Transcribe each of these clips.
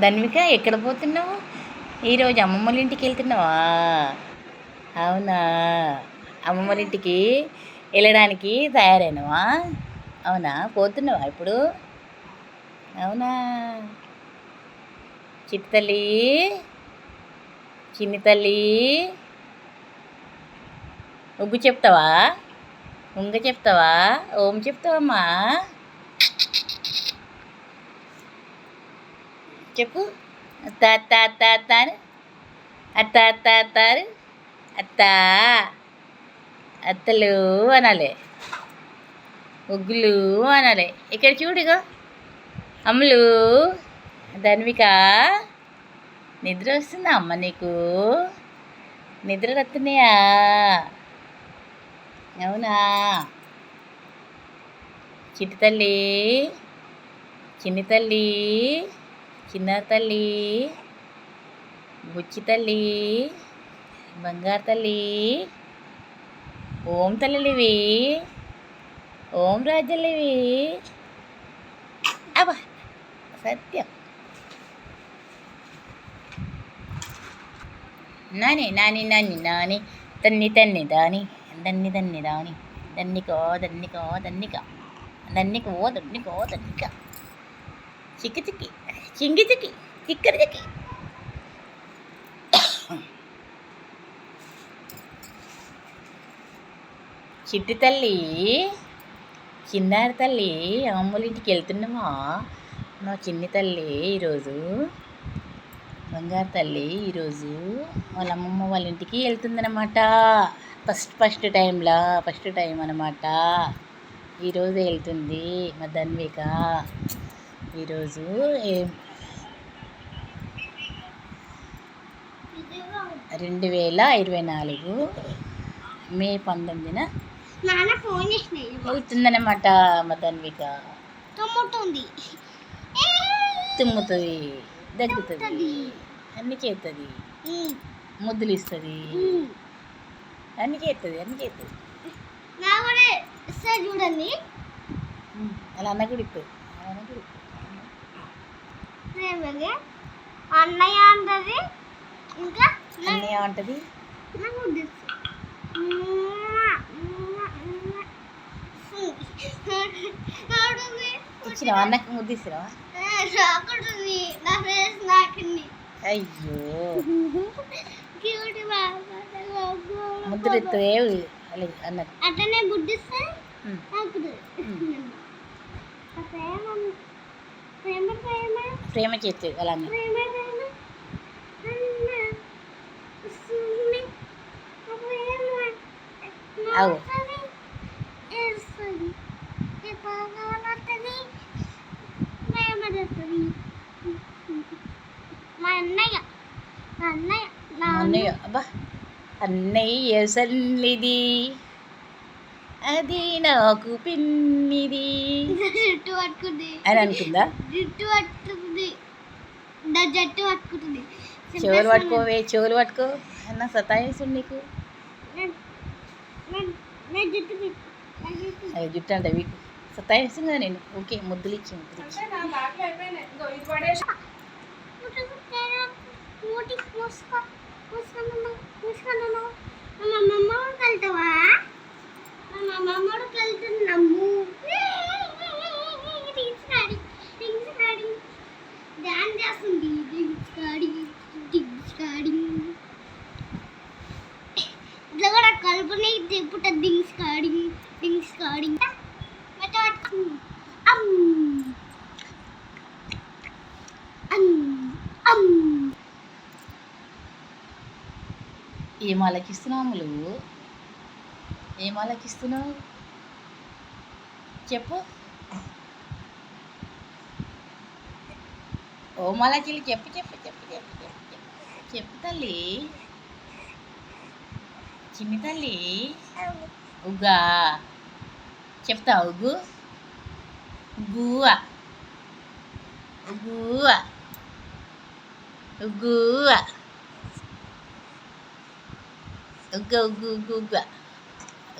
ధన్విక ఎక్కడ పోతున్నావు? ఈరోజు అమ్మమ్మల ఇంటికి వెళ్తున్నావా? అవునా? అమ్మమ్మల ఇంటికి వెళ్ళడానికి తయారైనవా? అవునా? పోతున్నావా ఇప్పుడు? అవునా? చిట్టి తల్లి? చిన్ని తల్లి? ఉగ్గు చెప్తావా? ఉంగ చెప్తావా? ఓం చెప్తావమ్మా? చెప్పు. అత్త అత్త అత్త అత్తారు అత్త అత్త అత్తారు అత్త అత్తలు అనాలి. ఒగ్గులు అనాలి. ఇక్కడ చూడుగో అమ్ములు ధన్విక నిద్ర వస్తుందా అమ్మ నీకు? నిద్ర వస్తున్నాయా అవునా? చిట్టి తల్లి చిన్ని తల్లి చిన్న తల్లి బుచ్చి తల్లి బంగారు తల్లి ఓం తల్లివి ఓం రాజలివి. అబ్బా సత్యం. నాని నాని నాని నాని తన్ని తన్ని దాని దన్ని దన్ని దాని దన్నికో దన్నికో దన్నిక దన్నికో దన్నికో దన్నిక చిక్కి చిక్కి. చింగి చిక్కి చిట్టి తల్లి చిన్నారి తల్లి అమ్మల ఇంటికి వెళ్తున్నామా నా చిన్ని తల్లి ఈరోజు బంగారు తల్లి ఈరోజు వాళ్ళ అమ్మమ్మ వాళ్ళ ఇంటికి వెళ్తుందనమాట ఫస్ట్ ఫస్ట్ టైంలా ఫస్ట్ టైం అనమాట ఈరోజు వెళ్తుంది మా ధన్విక ఈరోజు ఏ- రెండు వేల ఇరవై నాలుగు మే పంతొమ్మిదిన నాన్న ఫోన్ చేసినాయి వెళ్తుందనమాట మా ధన్విక తమ్ముతుంది. తుమ్ముతుంది. దగ్గుతుంది. అన్ని చేస్తుంది ముద్దులు ఇస్తుంది అన్ని చేస్తుంది అన్ని చేస్తుంది చూడండి. అలా అన్న కూడా ఇస్తుంది అలా అన్న కూడా ఇస్తుంది ప్రేమగా అన్నయ్య అంటది. ఇచ్చినావా? అన్నకి ముద్దు ఇచ్చినావా? అయ్యో. అలాగే అన్నకి అట్లనే గుడ్డిస్తే ప్రేమ ప్రేమ ప్రేమ. ప్రేమ చేస్తుంది అలా అన్న ప్రేమ ప్రేమ అన్న సుమ్మి ప్రేమ అవు. మా అన్నయ్య అబ్బా. అన్నయ్య సన్నిధి అది నాకు పిన్నిది. జట్టు పట్టుకుంది. అని అనుకుందా? జుట్టు పట్టుకుంది. నా జట్టు పట్టుకుంటుంది. చెవులు పట్టుకోవే చెవులు పట్టుకో. అన్న సతాయిస్తుంది నీకు. అది జుట్టు అంటే వీకు. కదా నేను. ఓకే ముద్దులు ఇచ్చి ముద్దులు ఇచ్చి. కూడా కలుపుని తిప్పుట డింగ్స్ కాడి డింగ్స్ కాడి అమ్ అమ్ అమ్ ఏం ఆలకిస్తున్నావు అమ్ములు ఏం ఆలకిస్తున్నావు? చెప్పు. ఓ మలకిలి చెప్పు చెప్పు చెప్పు చెప్పు చెప్పు చెప్పు చెప్పు తల్లి. చిన్ని తల్లి ఉగ్గా చెప్తా ఉగ్గు ఉగ్గువ ఉగ్గువ ఉగ్గువ ఉగ్గ ఉగ్గు ఉగ్గు ఉగ్గ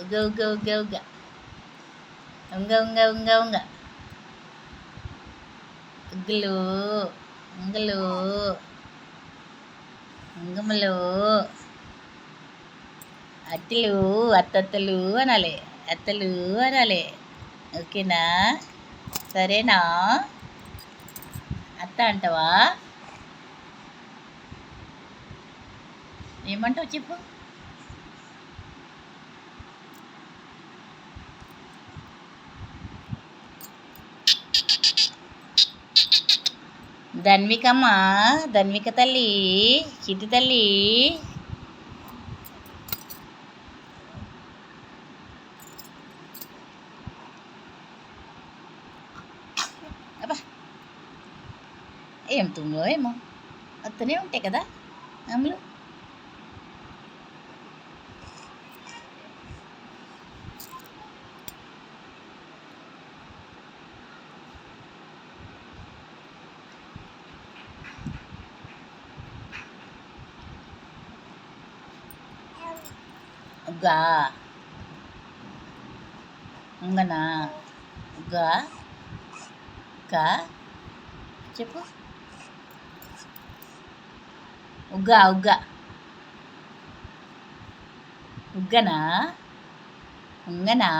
ఉగ్గ ఉగ్గ ఉగ్గ ఉగ్గ ఉంగ ఉంగ ఉంగ ఉంగ ఉగ్గులు ఇంగలు ఇంగములు అత్తలు అత్తత్తలు అనాలి అత్తలు అనాలి. ఓకేనా? సరేనా? అత్త అంటావా? ఏమంటావు చెప్పు. ధన్వికమ్మ ధన్విక తల్లి చిట్టి తల్లి. ఏం తుందో ఏమో. వస్తూనే ఉంటాయి కదా అమ్ములు. గా ఉంగనా గా గా చెప్పు. ఉగ్గా ఉగ్గా. ఉగ్గనా? ఉంగనా?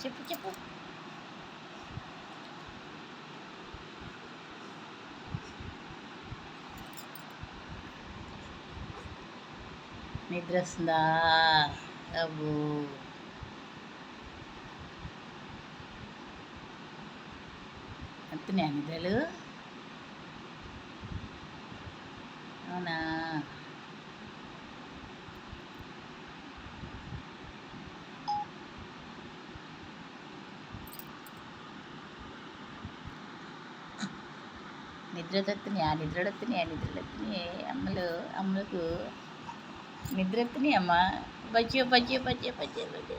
చెప్పు చెప్పు. నిద్ర వస్తుందా అబ్బో. వస్తున్నాయా నిద్రలు? అవునా? నిద్ర ఆ నిద్ర ఆ నిద్ర అమ్మలు అమ్మలకు నిద్ర అమ్మ. బచ్చే బచ్చే బచ్చే బచ్చే బచ్చే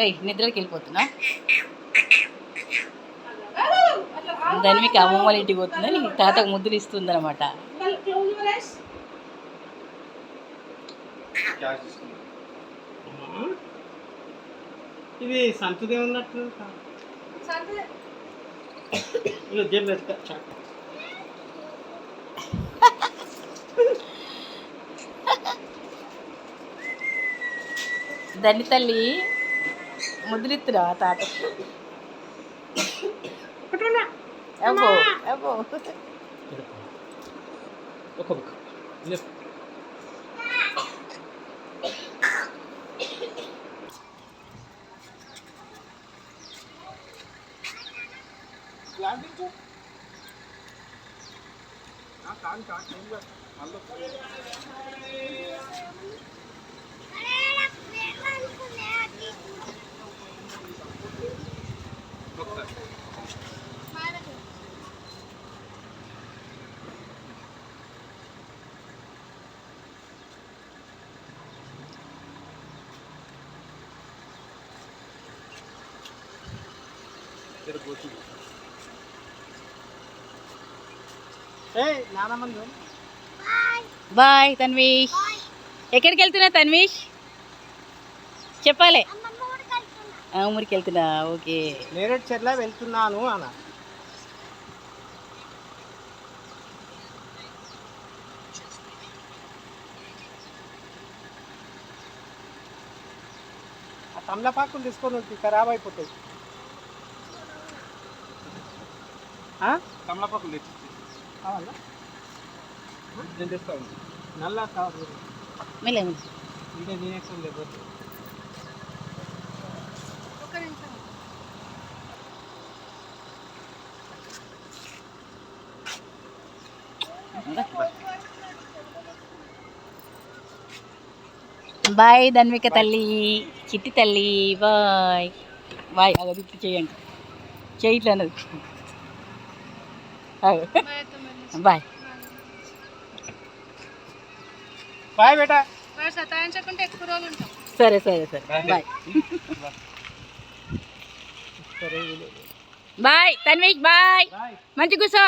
ఏయ్ నిద్రకి వెళ్ళిపోతున్నా. దాని మీకు అమ్మమ్మ వాళ్ళ ఇంటికి పోతుందని తాతకు ముద్దులు ఇస్తుంది అనమాట ఇది సంతదే ఉన్నట్టు ఇక జేబులో ఎత్తుకో, చాక్. దాని తల్లి ముద్దులిస్తున్నా తాతకి అబ్బో అబ్బో ఇదిగో. ఒక బుక్ లెఫ్ట్ ఏయ్ నానమ్మ బాయ్ తన్వీష్. ఎక్కడికి వెళ్తున్నా తన్వీష్? చెప్పాలి అమ్మమ్మ కూడా కలుపుతున్నా ఆ, ఊరికి వెళ్తున్నా ఓకే. నేరేడు చెర్ల వెళ్తున్నాను అన్న. ఆ తమలపాకులు తీసుకొని వచ్చి ఖరాబ్ అయిపోతాయి. తమలపాకులు తెచ్చి కావాలా? నేను తెస్తాను నల్ల కావాలి ఇంకా నేను బాయ్. ధన్విక తల్లి చిట్టి తల్లి బాయ్. బాయ్ అగ తిప్పి చేయండి. చేయట్లే అన్నది. బాయ్. బాయ్. బేటా. సతాయించకుంటే ఎక్కువ రోజులు ఉంటాం. సరే సరే సరే. Bye. Bye. Tanvish bye. Bye. మంచి కూర్చో.